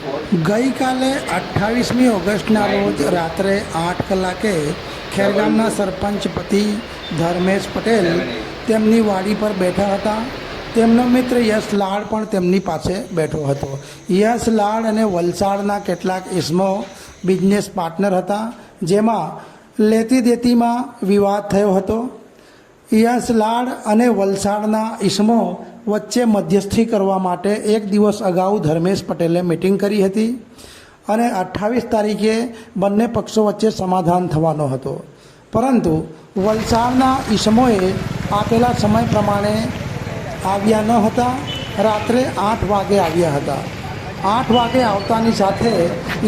ગઈકાલે અઠ્ઠાવીસમી ઓગસ્ટના રોજ રાત્રે આઠ કલાકે ખેરગામના સરપંચ પતિ ધર્મેશ પટેલ તેમની વાડી પર બેઠા હતા. તેમનો મિત્ર યશ લાડ પણ તેમની પાસે બેઠો હતો. યશ લાડ અને વલસાડના કેટલાક ઇસમો બિઝનેસ પાર્ટનર હતા, જેમાં લેતી દેતીમાં વિવાદ થયો હતો. યશ લાડ અને વલસાડના ઈસમો વચ્ચે મધ્યસ્થી કરવા માટે એક દિવસ અગાઉ ધર્મેશ પટેલે મિટિંગ કરી હતી અને અઠ્ઠાવીસ તારીખે બંને પક્ષો વચ્ચે સમાધાન થવાનો હતો. પરંતુ વલસાડના ઈસમોએ આપેલા સમય પ્રમાણે આવ્યા ન હતા. રાત્રે આઠ વાગે આવ્યા હતા. આઠ વાગે આવતાની સાથે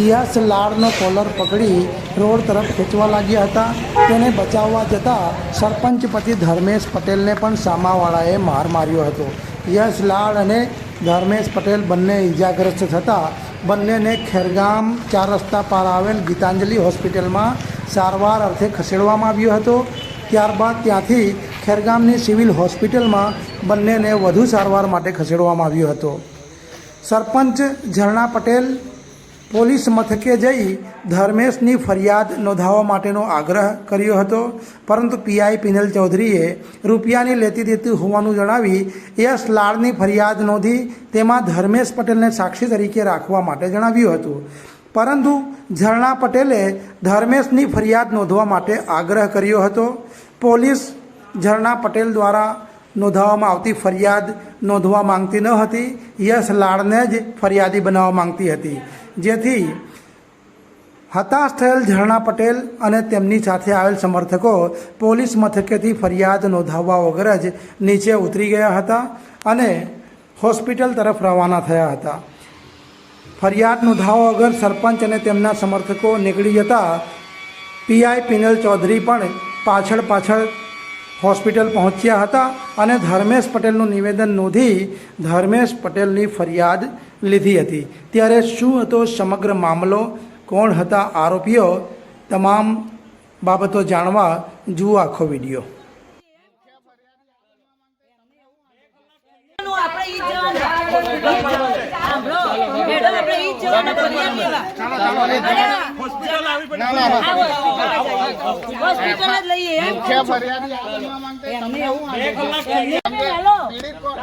યશ લાડનો કોલર પકડી રોડ તરફ ખેંચવા લાગ્યા હતા. તેને બચાવવા જતાં સરપંચ પતિ ધર્મેશ પટેલને પણ સામાવાળાએ માર માર્યો હતો. યશ લાડ અને ધર્મેશ પટેલ બંને ઇજાગ્રસ્ત થતાં બંનેને ખેરગામ ચાર રસ્તા પાર આવેલ ગીતાંજલિ હોસ્પિટલમાં સારવાર અર્થે ખસેડવામાં આવ્યો હતો. ત્યારબાદ ત્યાંથી ખેરગામની સિવિલ હોસ્પિટલમાં બંનેને વધુ સારવાર માટે ખસેડવામાં આવ્યો હતો. સરપંચ ઝરણા પટેલ પોલીસ મથકે જઈ ધર્મેશની ફરિયાદ નોંધાવવા માટેનો આગ્રહ કર્યો હતો. પરંતુ પીઆઈ પિનલ ચૌધરીએ રૂપિયાની લેતી દેતી હોવાનું જણાવી યશ લાડની ફરિયાદ નોંધી તેમાં ધર્મેશ પટેલને સાક્ષી તરીકે રાખવા માટે જણાવ્યું હતું. પરંતુ ઝરણા પટેલે ધર્મેશની ફરિયાદ નોંધવા માટે આગ્રહ કર્યો હતો. પોલીસ ઝરણા પટેલ દ્વારા નોંધાવવામાં આવતી ફરિયાદ નોંધવા માંગતી ન હતી. યશ લાડને જ ફરિયાદી બનાવવા માંગતી હતી. જેથી હતાશ થયેલ ઝરણા પટેલ અને તેમની સાથે આવેલ સમર્થકો પોલીસ મથકેથી ફરિયાદ નોંધાવવા વગર જ નીચે ઉતરી ગયા હતા અને હોસ્પિટલ તરફ રવાના થયા હતા. ફરિયાદ નોંધાવવા વગર સરપંચ અને તેમના સમર્થકો નીકળી જતા પીઆઈ પિનલ ચૌધરી પણ પાછળ પાછળ હોસ્પિટલ પહોંચ્યા હતા અને ધર્મેશ પટેલનું નિવેદન નોંધી ધર્મેશ પટેલની ફરિયાદ લીધી હતી. ત્યારે શું હતો સમગ્ર મામલો? કોણ હતા આરોપીઓ? તમામ બાબતો જાણવા જુઓ આખો વીડિયો. આપણે હોસ્પિટલ પર જ લઈએ એમ. કહું છું. ફરિયાદી આ બનવા માંગતા હોય, તમને એવું વાંધો? એમને હાલો. પીડિત કોણ?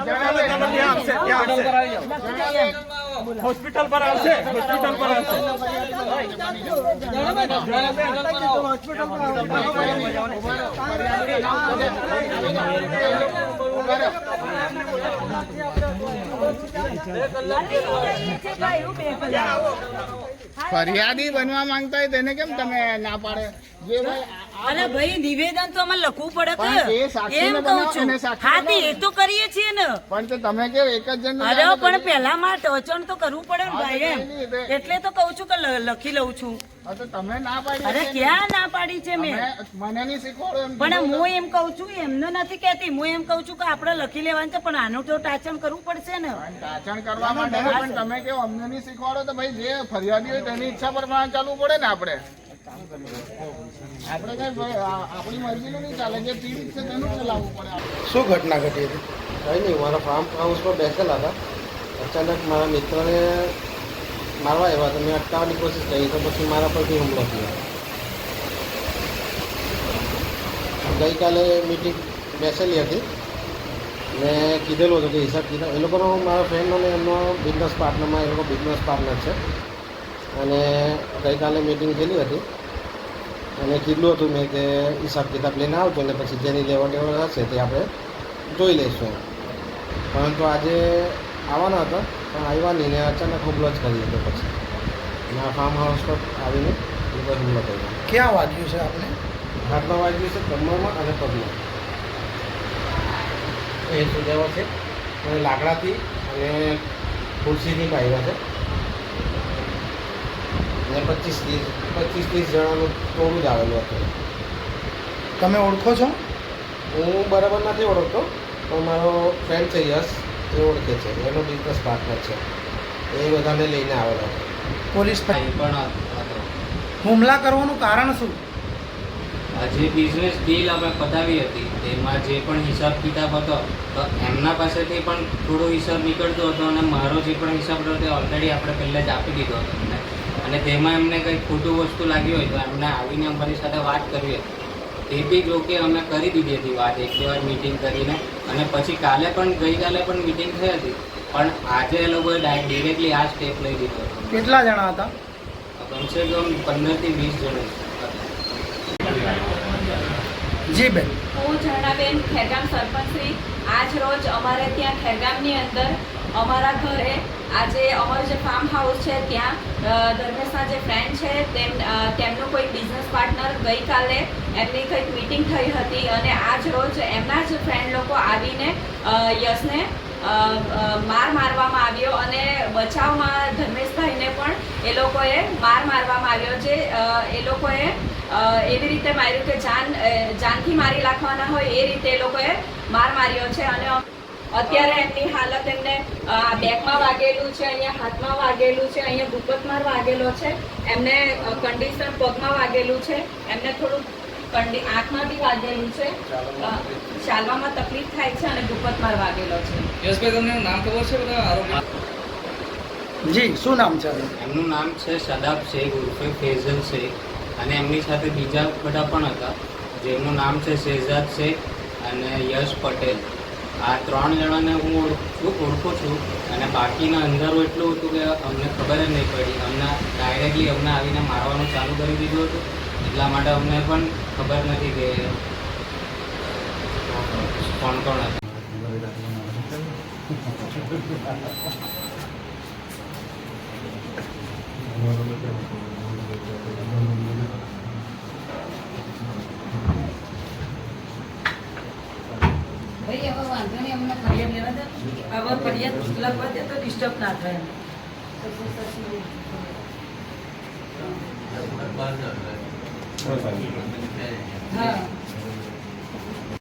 હોસ્પિટલ પર આવશે હોસ્પિટલ પર આવશે. ફરિયાદી બનવા માંગતા હોય તેને કેમ તમે ના પાડે? જે ભાઈ અરે ભાઈ નિવેદન તો અમારે લખવું પડે કે એમ કહું છું. હા તે એ તો કરીએ છીએ ને. પણ તો તમે કે એક જ જણ અરે પણ પેલા માં ટચણ તો કરવું પડે ને ભાઈ એમ. એટલે તો કહું છું કે લખી લઉં છું. તો તમે ના પાડી અરે ક્યાં ના પાડી છે મેં? મને નહીં શીખવાડો એમ પણ હું એમ કહું છું એમને નથી કહેતી. હું એમ કહું છું કે આપણે લખી લેવાનું છે પણ આનું તો ટાચણ કરવું પડશે ને. ટાચણ કરવા માટે પણ તમે કેવો અમને નહીં શીખવાડો તો ભાઈ જે ફરિયાદી હોય તેની ઈચ્છા પ્રમાણે ચાલવું પડે ને આપણે. શું ઘટના ઘટી હતી? કંઈ નહીં મારા ફાર્મ હાઉસ પર બેસેલા હતા. અચાનક મારા મિત્રને મારવા આવ્યા તો મેં અટકાવવાની કોશિશ કરી તો પછી મારા પરથી હુમલો થયો. ગઈકાલે મિટિંગ બેસેલી હતી. મેં કીધેલું હતું કે હિસાબ કીધા. એ લોકોનો મારા ફ્રેન્ડનો ને એમનો બિઝનેસ પાર્ટનરમાં એ લોકો બિઝનેસ પાર્ટનર છે. અને ગઈકાલે મિટિંગ થયેલી હતી. અને કીધું હતું મેં કે હિસાબ કિતાબ લઈને આવજો ને પછી જેની લેવડ દેવડ હશે તે આપણે જોઈ લઈશું. પરંતુ આજે આવવાના હતા પણ આવ્યા નહીં ને અચાનક હુમલો જ કરી દીધો પછી. અને આ ફાર્મ હાઉસ પર આવીને એ લોકો હુમલો કર્યો. ક્યાં વાગ્યું છે આપણે હાથમાં વાગ્યું છે કમરમાં અને પગમાં. એ સુધારો છે? અને લાકડાથી અને ખુરશીથી પાડ્યા છે. અને પચીસ ત્રીસ પચીસ ત્રીસ જણાનું ટોળું જ આવેલું હતું. તમે ઓળખો છો? હું બરાબર નથી ઓળખતો પણ મારો ફ્રેન્ડ છે યશ એ ઓળખે છે એનો બિઝનેસ પાર્ટનર છે. એ બધાને લઈને આવેલો હતો. પોલીસ પણ હુમલા કરવાનું કારણ શું? જે બિઝનેસ ડીલ અમે પતાવી હતી તેમાં જે પણ હિસાબ કિતાબ હતો તો એમના પાસેથી પણ થોડો હિસાબ નીકળતો હતો અને મારો જે પણ હિસાબ હતો તે ઓલરેડી આપણે પહેલાં જ આપી દીધો હતો. અને તેમાં એમને કંઈક ખોટું વસ્તુ લાગી હોય તો એમને આવીને અમારી સાથે વાત કરવી હતી તે બી જો કે અમે કરી દીધી હતી વાત એક બે વાર મિટિંગ કરીને. અને પછી કાલે પણ ગઈકાલે પણ મિટિંગ થઈ હતી. પણ આજે એ લોકોએ ડિરેક્ટલી આ સ્ટેપ લઈ દીધો કેટલા જણા હતા? કમસે કમ પંદરથી વીસ જણા જી બેન. હું ઝરણાબેન ખેરગામ સરપંચશ્રી આજ રોજ અમારે ત્યાં ખેરગામની અંદર અમારા ઘરે આજે અમારું જે ફાર્મ હાઉસ છે, ત્યાં ધર્મેશના જે ફ્રેન્ડ છે, તેમ તેમનો કોઈ બિઝનેસ પાર્ટનર ગઈકાલે એમની કંઈક મિટિંગ થઈ હતી અને આજ રોજ એમના જ ફ્રેન્ડ લોકો આવીને યશને માર મારવામાં આવ્યો અને બચાવમાં ધર્મેશભાઈને પણ એ લોકોએ માર મારવામાં આવ્યો જે એ લોકોએ એવી રીતે માર્યું કે જાન જાનથી મારી નાખવાના હોય એ રીતે એ લોકોએ માર માર્યો છે અને અત્યારે એમની હાલત એમને બેકમાં વાગેલું છે અહીંયા હાથમાં વાગેલું છે અહીંયા ગુપતમાં વાગેલો છે. એમને કન્ડિશન પગમાં વાગેલું છે. એમને થોડું કંડી આંખમાં બી વાગેલું છે. ચાલવામાં તકલીફ થાય છે અને ગુપતમાં વાગેલો છે. યશભાઈ તમને નામ ખબર છે બધા જી શું નામ છે એમનું નામ છે સદાબ શેખ ઉર્ફે ફેઝલ શેખ અને એમની સાથે બીજા બધા પણ હતા. જેમનું નામ છે શેહજાદ શેખ અને યશ પટેલ. આ ત્રણ જણાને હું ઓળખું ઓળખું છું અને બાકીના અંધારું એટલું હતું કે અમને ખબર જ નહીં પડી. અમને ડાયરેક્ટલી અમને આવીને મારવાનું ચાલુ કરી દીધું હતું. એટલા માટે અમને પણ ખબર નથી કે કોણ કોણ હતું. વાંધો નહીં અમને ફરિયાદ લેવા દે હવે ફરિયાદ લખવા દે તો ડિસ્ટર્બ ના થાય હા.